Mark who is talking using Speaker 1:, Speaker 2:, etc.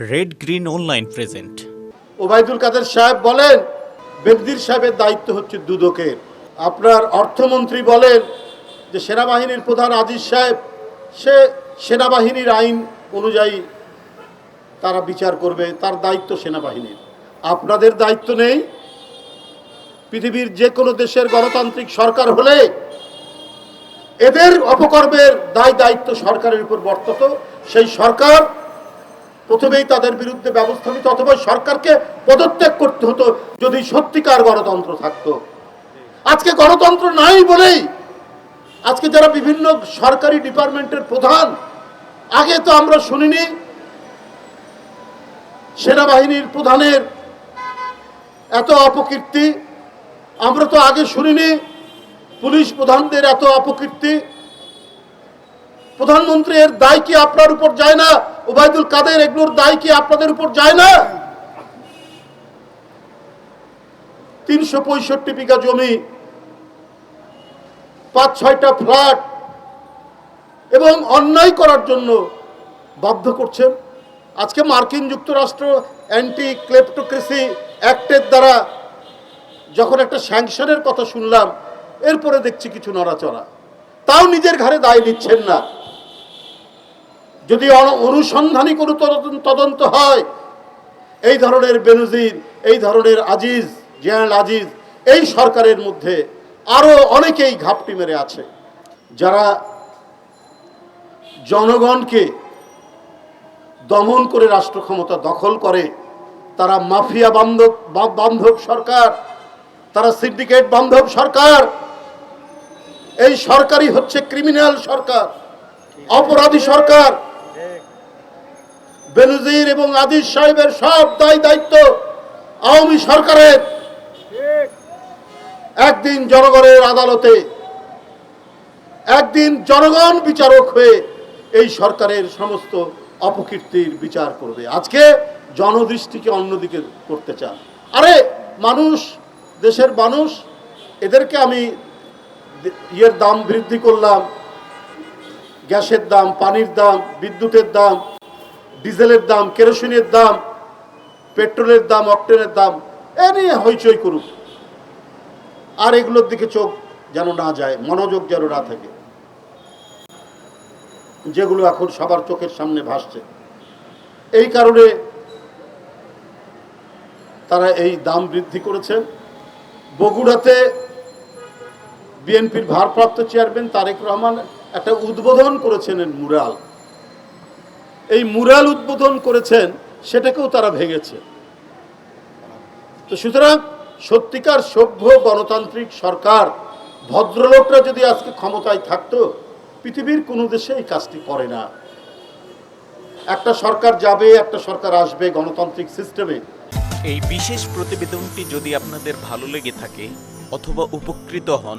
Speaker 1: Red green online present
Speaker 2: Obaidul Quader সাহেব বলেন বেনজির সাহেবের দায়িত্ব হচ্ছে দুদকের। আপনার অর্থমন্ত্রী বলেন যে সেনাবাহিনীর প্রধান আজিজ সাহেব, সে সেনাবাহিনীর আইন অনুযায়ী তারা বিচার করবে, তার দায়িত্ব সেনাবাহিনীর। আপনাদের দায়িত্ব নেই? পৃথিবীর যে কোনো দেশের গণতান্ত্রিক সরকার হলে এদের অপকর্মের দায় দায়িত্ব সরকারের উপর বর্তত। সেই সরকার প্রথমেই তাদের বিরুদ্ধে ব্যবস্থা নিত অথবা সরকারকে পদত্যাগ করতে হতো যদি সত্যিকার গণতন্ত্র থাকতো। আজকে গণতন্ত্র নাই বলেই আজকে যারা বিভিন্ন সরকারি ডিপার্টমেন্টের প্রধান, আগে তো আমরা শুনিনি সেনাবাহিনীর প্রধানের এত অপকীর্তি, আমরা তো আগে শুনিনি পুলিশ প্রধানদের এত অপকীর্তি। প্রধানমন্ত্রী এর দায় কি আপনার উপর যায় না? ওবায়দুল কাদের এগুলোর দায় কি আপনাদের উপর যায় না? তিনশো পঁয়ষট্টি বিঘা জমি, পাঁচ ছয়টা ফ্ল্যাট, এবং অন্যায় করার জন্য বাধ্য করছেন। আজকে মার্কিন যুক্তরাষ্ট্র অ্যান্টি ক্লেপ্টোক্রেসি অ্যাক্টের দ্বারা যখন একটা স্যাংশনের কথা শুনলাম, এরপরে দেখছি কিছু নড়াচড়া। তাও নিজের ঘাড়ে দায় নিচ্ছেন না। যদি অন- অনুসন্ধানী কোনো তদন্ত- হয়, এই ধরনের বেনজির, এই ধরনের আজিজ জেনারেল আজিজ, এই সরকারের মধ্যে আরও অনেকেই ঘাপটি মেরে আছে, যারা জনগণকে দমন করে রাষ্ট্র ক্ষমতা দখল করে। তারা মাফিয়া বান্ধব বান্ধব সরকার, তারা সিন্ডিকেট বান্ধব সরকার, এই সরকারই হচ্ছে ক্রিমিনাল সরকার, অপরাধী সরকার। বেনজির এবং আদিস সাহেবের সব দায় দায়িত্ব আওয়ামী সরকারের। একদিন জনগণের আদালতে, একদিন জনগণ বিচারক হয়ে এই সরকারের সমস্ত অপকীর্তির বিচার করবে। আজকে জনদৃষ্টিকে অন্যদিকে করতে চান। আরে, মানুষ, দেশের মানুষ, এদেরকে আমি ইয়ের দাম বৃদ্ধি করলাম। গ্যাসের দাম, পানির দাম, বিদ্যুতের দাম ডিজেলের দাম, কেরোসিনের দাম, পেট্রোলের দাম, অক্টেনের দাম, এ নিয়ে হইচই করুক। আর এগুলোর দিকে চোখ যেন না যায়, মনোযোগ যেন না থাকে। যেগুলো এখন সবার চোখের সামনে ভাসছে। এই কারণে তারা এই দাম বৃদ্ধি করেছেন বগুড়াতে বিএনপির ভারপ্রাপ্ত চেয়ারম্যান তারেক রহমান একটা উদ্বোধন করেছেন মুরাল। এই মুরাল উদ্বোধন করেছেন, সেটাকেও তারা ভেঙেছে। তো সুতরাং সত্যিকার সভ্য গণতান্ত্রিক সরকার, ভদ্রলোকরা যদি আজকে ক্ষমতায় থাকতো, পৃথিবীর কোনো দেশে এই কাজটি করে না। একটা সরকার যাবে, একটা সরকার আসবে গণতান্ত্রিক সিস্টেমে।
Speaker 1: এই বিশেষ প্রতিবেদনটি যদি আপনাদের ভালো লেগে থাকে অথবা উপকৃত হন